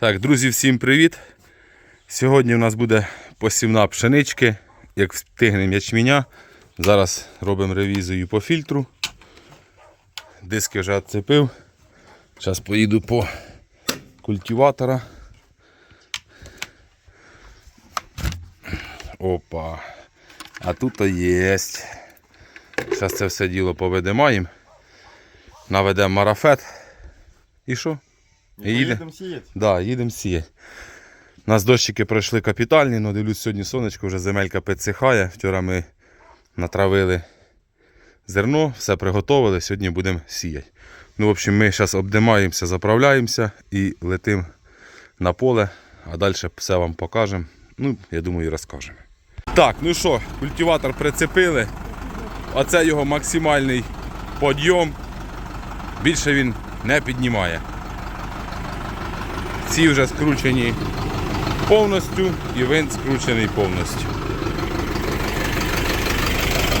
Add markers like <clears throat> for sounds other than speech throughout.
Так, друзі, всім привіт! Сьогодні у нас буде посівна пшенички, як встигнемо ячменя. Зараз робимо ревізію по фільтру. Диски вже відцепив. Зараз поїду по культиватора. Опа. А тут є. Зараз це все діло поведемо. Наведемо марафет. І що? І їде. Їдемо сіяти. Да, їдемо сіяти. У нас дощики пройшли капітальні, але дивлюсь, сьогодні сонечко, вже земелька підсихає. Вчора ми натравили зерно, все приготовили, сьогодні будемо сіяти. Ну, в общем, ми зараз обдимаємося, заправляємося і летимо на поле, а далі все вам покажемо. Ну, я думаю, і розкажемо. Так, ну що, культиватор прицепили. Оце його максимальний підйом. Більше він не піднімає. Ці вже скручені повністю і винт скручений повністю.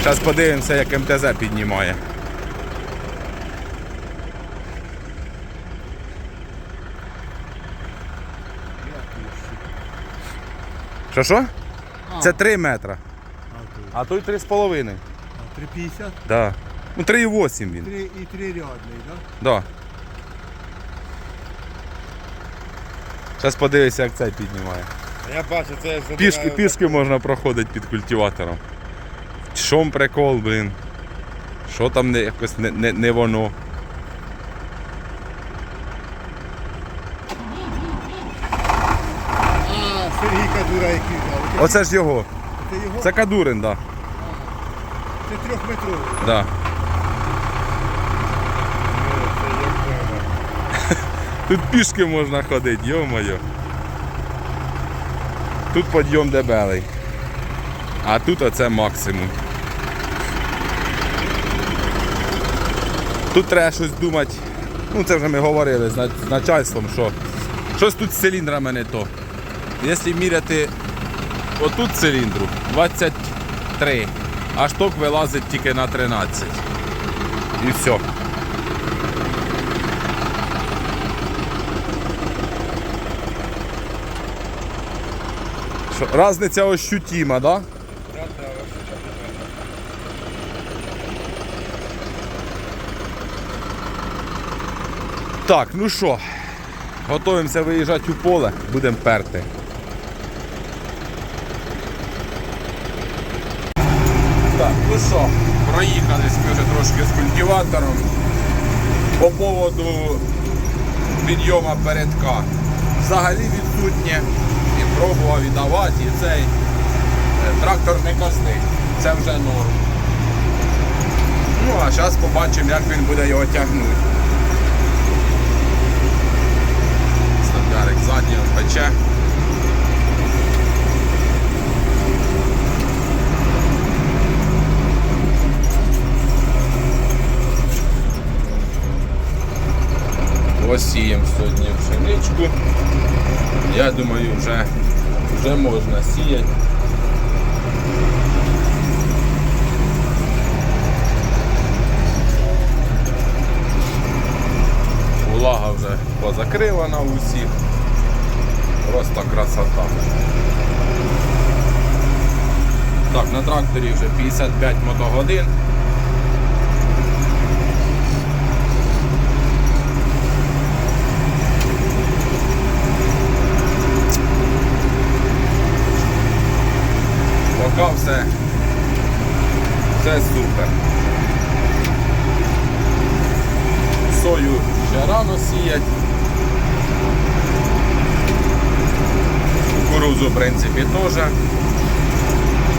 Зараз подивимося, як МТЗ піднімає. Що що? Це 3 метри. А той 3,5. 3,50? Да. Ну 3,8 він. 3 і 3 рядний, так? Да. Зараз подивися, як цей піднімає. Я бачу, це я Пішки, пішки можна проходити під культиватором. В чому прикол, блін? Що там не, якось не, не, не воно? Сергій Кадура, який взяв. Оце ж його. Це його? Це Кадурин, так. Да. Це трьохметровий. Да. Тут пішки можна ходити, йо-моє. Тут підйом дебелий. А тут оце максимум. Тут треба щось думати. Ну це вже ми говорили з начальством, що щось тут з циліндрами не то. Якщо міряти отут циліндру 23, а шток вилазить тільки на 13. І все. Що, разниця ощутима, да? Так, ну що, готуємося виїжджати у поле, будемо перти. Так, ну що, проїхались ми вже трошки з культиватором. По поводу підйома передка. Взагалі відсутнє. Пробував і давати, і цей е, трактор не казний. Це вже норм. Ну, а зараз побачимо, як він буде його тягнути. Стандярик задній пече. Посіємо сьогодні пшеничку. Я думаю, вже, вже можна сіяти. Влага вже позакривана у всіх. Просто красота. Так, на тракторі вже 55 мотогодин. Поки все, все супер. Сою ще рано сіять. Кукурузу, в принципі, теж.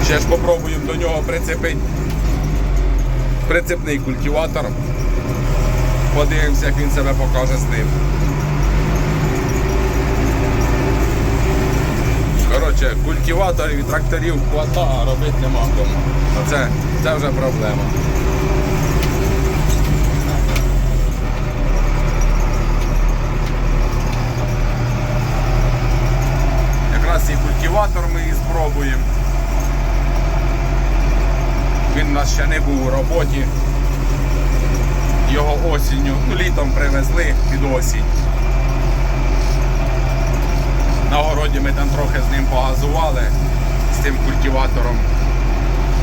Ще ж попробуємо до нього прицепити прицепний культиватор. Подивимося, як він себе покаже з ним. Культиваторів і тракторів хвата, робити нема кому. Це, це вже проблема. Якраз і культиватор ми і спробуємо. Він у нас ще не був у роботі. Його осінню, ну літом привезли під осінь. Городі ми там трохи з ним погазували, з тим культиватором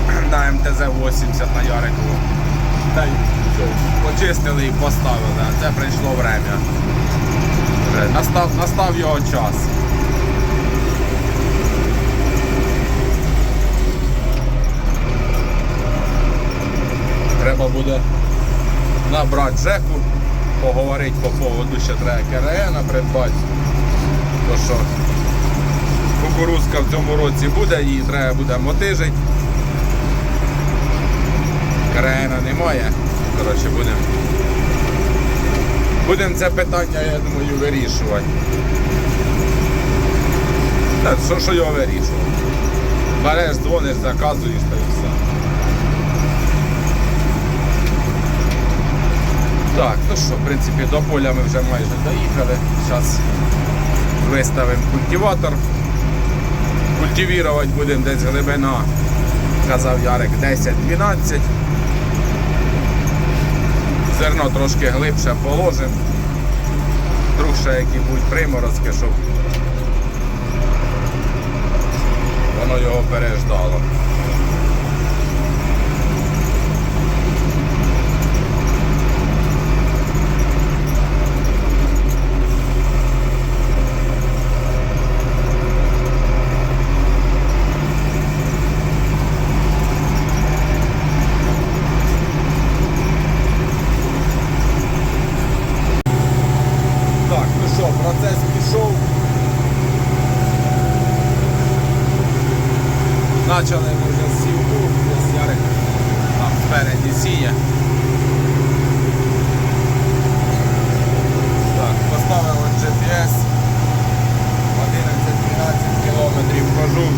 <clears throat> на МТЗ-80 на Ярикову. Почистили і поставили. Це прийшло время. Настав, настав його час. Треба буде набрати Жеку, поговорити по поводу, ще треба КРН придбати. То що кукурузка в цьому році буде, її треба буде мотижити. КРН немає. Коротше, будемо. Будемо це питання, я думаю, вирішувати. Та що, що його вирішувати? Береш, дзвониш, заказуєш та і все. Так, ну що, в принципі, до поля ми вже майже доїхали. Зараз виставимо культиватор. Культивірувати будемо десь глибина, казав Ярик, 10-12. Зерно трошки глибше положимо. Вдруг ще які будуть приморозки, щоб воно його переждало. Так, ну що, процес пішов. Почали ми вже з сівку, ось Ярик там спереді сіє. Так, поставив от GPS. 11-12 кілометрів хожу.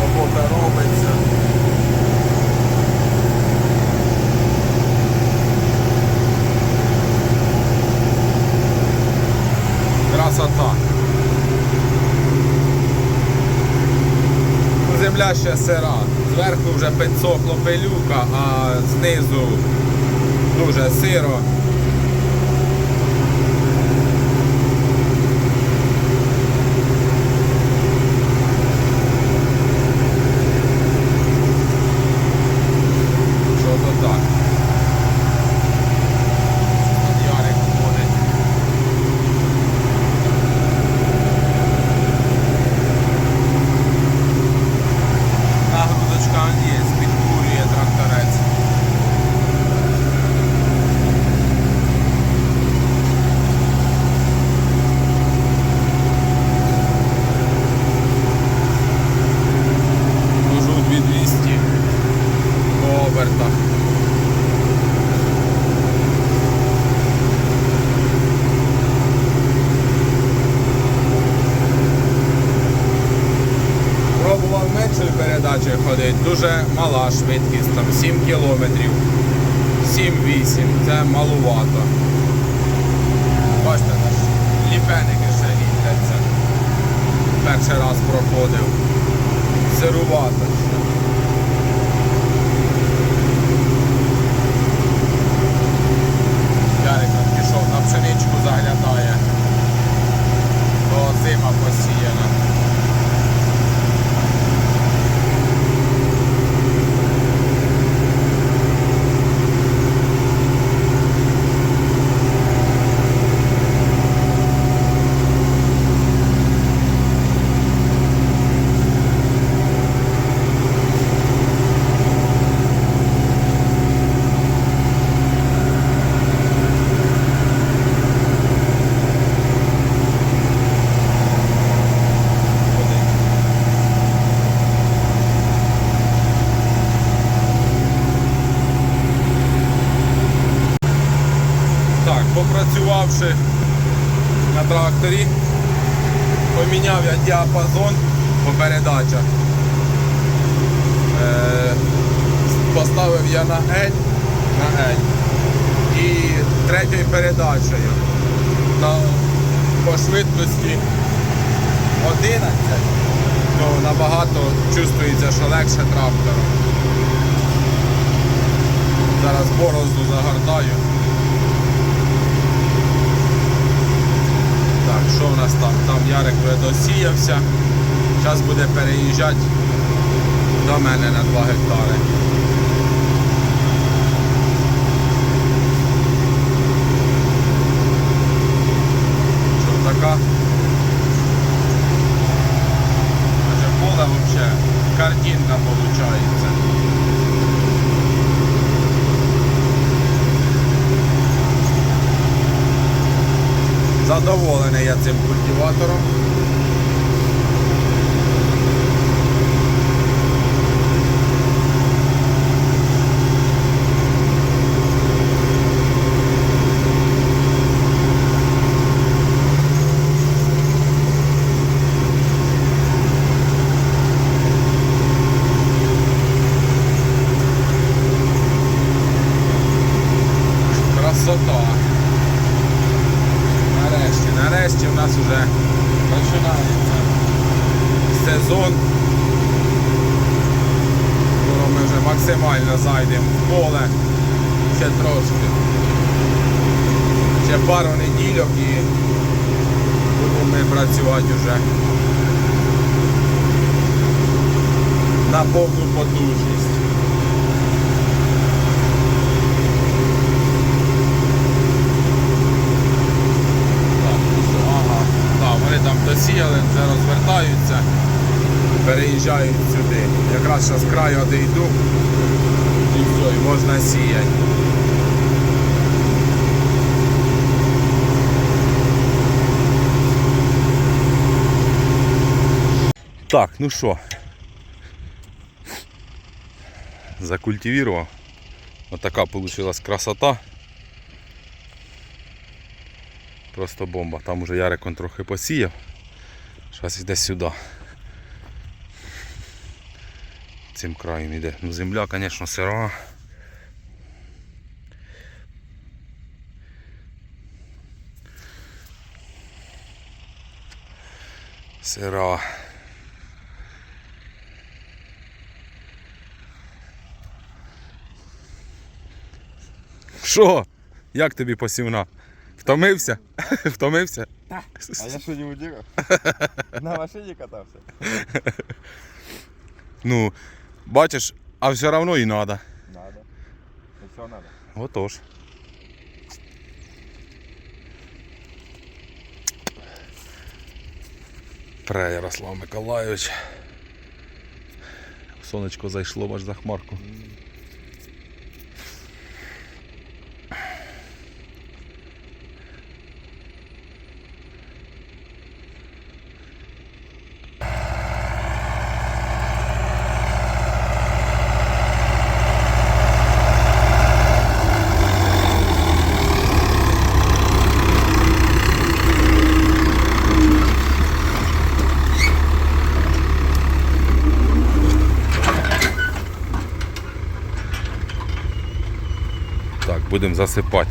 Робота робиться. Красота. Земля ще сира. Зверху вже підсохло пилюка, а знизу дуже сиро. Що то так? Ярик ходить. Нагрузочка є, підкурює тракторець. Можу 2200 по обертах. Пробував меншою передачею ходити, дуже мала швидкість, там 7 кілометрів, 7-8, це малувато. Бачите, наш ліпеники ще рідляться. Перший раз проходив. Сирувато ще. Ярик там пішов на пшеничку заглядає. Бо зима посіяна. Так, попрацювавши на тракторі, поміняв я діапазон по передачах. Е, поставив на L, на L і третьою передачею на, по швидкості 11, то набагато чувствується, що легше трактором. Зараз борозду загортаю. Що в нас там? Там Ярик вже досіявся. Зараз буде переїжджати до мене на 2 гектари. Що така? Каже, поле вообще картинка получається. Задоволений я цим культиватором. Красота. Нарешті, нарешті у нас вже починається сезон. Скоро ми вже максимально зайдемо в поле. Ще трошки. Ще пару недільок і будемо ми працювати вже на повну потужність. Так, ну що, ага. Так, досіяли, вже розвертаються, переїжджають сюди. Якраз зараз краю одійду і все, і можна сіяти. Так, ну що. Закультивував. Отака получилась красота. Просто бомба. Там уже Ярик он трохи посіяв. Зараз йде сюди. Цим краєм йде. Ну земля, звісно, сира. Сира. Що? Як тобі посівна? Втомився? <laughs> Втомився? А я що не удирав? На машині катався. <laughs> Ну, бачиш, а все одно і треба. Надо. І все надо. Отож. Пре Ярослав Миколайович. Сонечко зайшло аж за хмарку. Будемо засипати.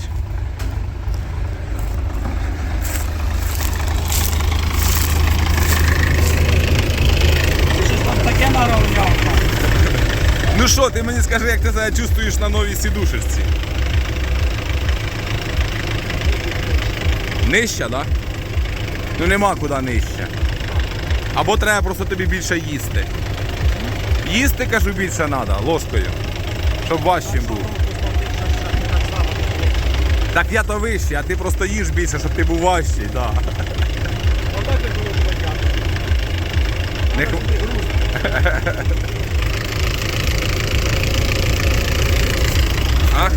Ну що, ти мені скажи, як ти себе чувствуєш на новій сідушечці? Нижча, так? Да? Ну нема куди нижче. Або треба просто тобі більше їсти. Їсти, кажу, більше треба, ложкою. Щоб важчим був. Так я то вищий, а ти просто їж більше, щоб ти був важчий. Да. Не А?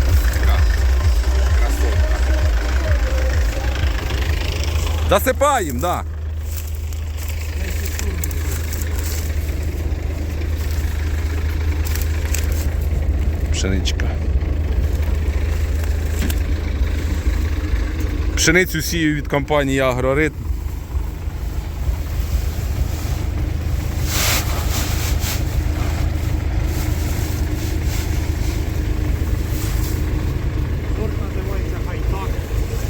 Засипаємо, да. Пшеничка. Пшеницю сію від компанії хайтак.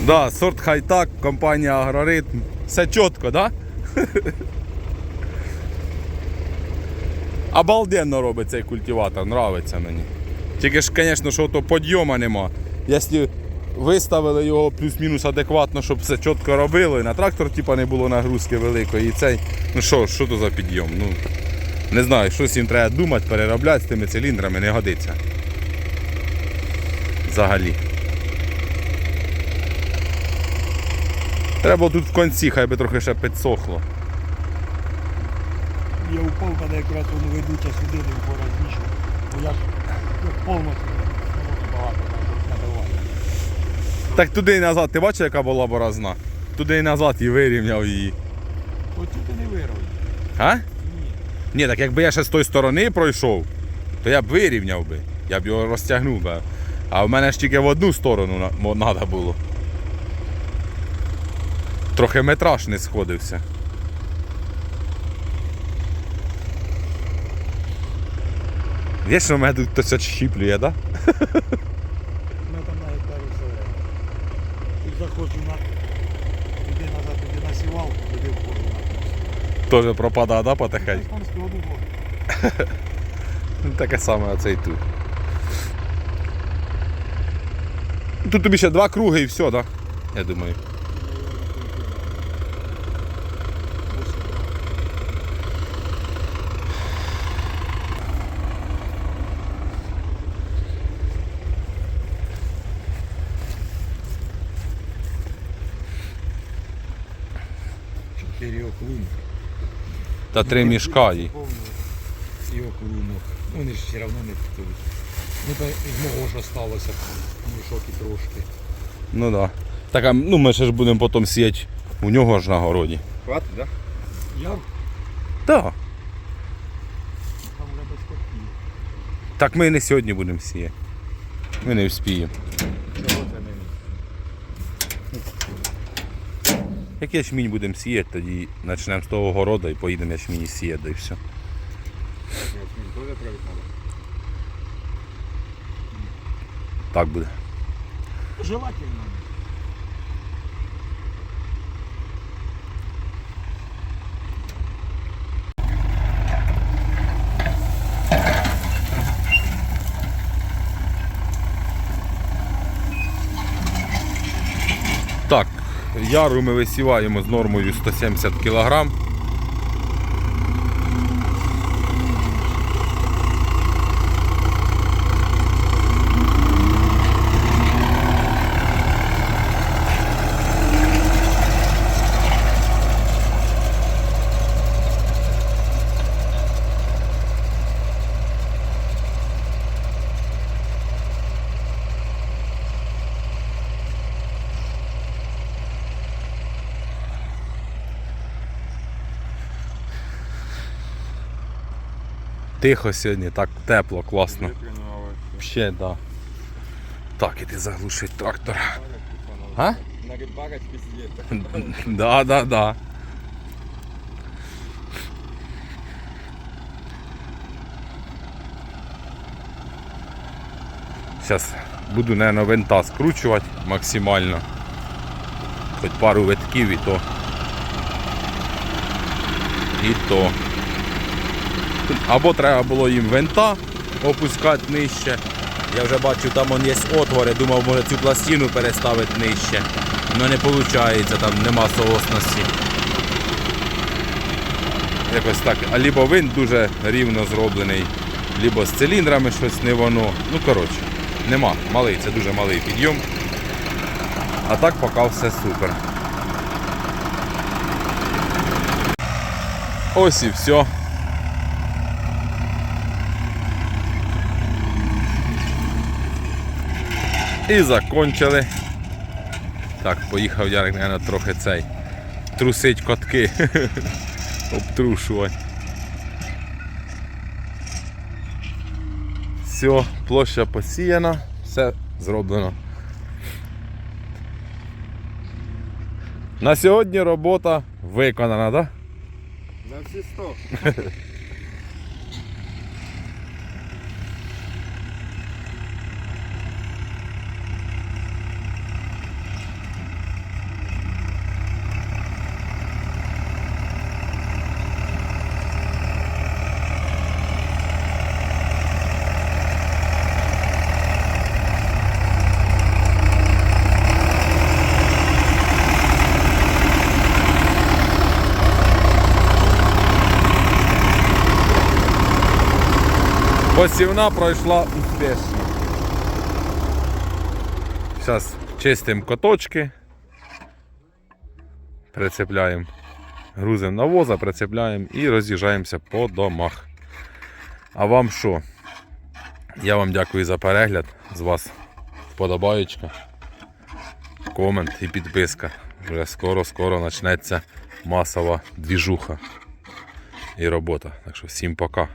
Да, сорт хайтак, компанія Агроритм. Все чітко, да? <laughs> Обалденно робить цей культиватор, нравиться мені. Тільки ж, звісно, що то підйома нема. Якщо виставили його плюс-мінус адекватно, щоб все чітко робило. І на трактор типа, не було нагрузки великої. І цей. Ну що, що то за підйом? Ну, не знаю, щось їм треба думати, переробляти з тими циліндрами, не годиться. Взагалі. Треба тут в кінці, хай би трохи ще підсохло. Я упав, коли якраз вони ведуться сюди, не пораніше. Бо я ну, повністю Так туди і назад, ти бачиш, яка була борозна? Туди і назад і вирівняв її. Оцю ти не вирвав. А? Ні. Ні, так якби я ще з тої сторони пройшов, то я б вирівняв би. Я б його розтягнув би. А в мене ж тільки в одну сторону треба було. Трохи метраж не сходився. Є, що в мене тут хтось щіплює, так? Да? <laughs> Ми там на гектарі все. Тут заходжу на туди назад, туди насівав, туди входжу на Тоже пропадає, да, потихеньку? Ну, Таке саме оце і тут. Тут тобі ще два круги і все, так? Да? Я думаю. Та три мішка і. І окрунок. Ну, Вони ж все одно не тут. Ну, то з мого ж осталося мішок і трошки. Ну да. Так, а ну ми ще ж будемо потім сіяти у нього ж на городі. Хватит, да? Я Так. там вже без. Так ми не сьогодні будемо сіяти. Ми не вспіємо. Чого це не Як ячмінь будемо сіяти, тоді почнемо з того городу і поїдемо ячмінь сіяти і все. Тоже править надо? Так буде. Желательно. Так, яру ми висіваємо з нормою 170 кг. Тихо сьогодні, так тепло, класно. Ще, да. Так, іди заглушить трактор. А? На рыбакать пиздец. <laughs> Да, да, да. Зараз буду, наверное, винта скручувати максимально. Хоч пару витків і то. І то. Або треба було їм винта опускати нижче. Я вже бачу, там он є отвори, думав, може цю пластину переставити нижче. Ну не виходить, там нема соосності. Якось так. А винт дуже рівно зроблений, либо з циліндрами щось не воно. Ну коротше, нема. Малий, це дуже малий підйом. А так поки все супер. Ось і все. І закончили. Так, поїхав Ярик, мабуть, трохи цей. Трусить котки. <laughs> Обтрушувати. Все, площа посіяна, все зроблено. На сьогодні робота виконана, так? Да? На все сто. <laughs> Посівна пройшла успішно. Зараз чистимо коточки. Прицепляємо. Грузимо на воза, прицепляємо і роз'їжджаємося по домах. А вам що? Я вам дякую за перегляд. З вас вподобаєчка, комент і підписка. Вже скоро-скоро почнеться масова двіжуха і робота. Так що всім пока.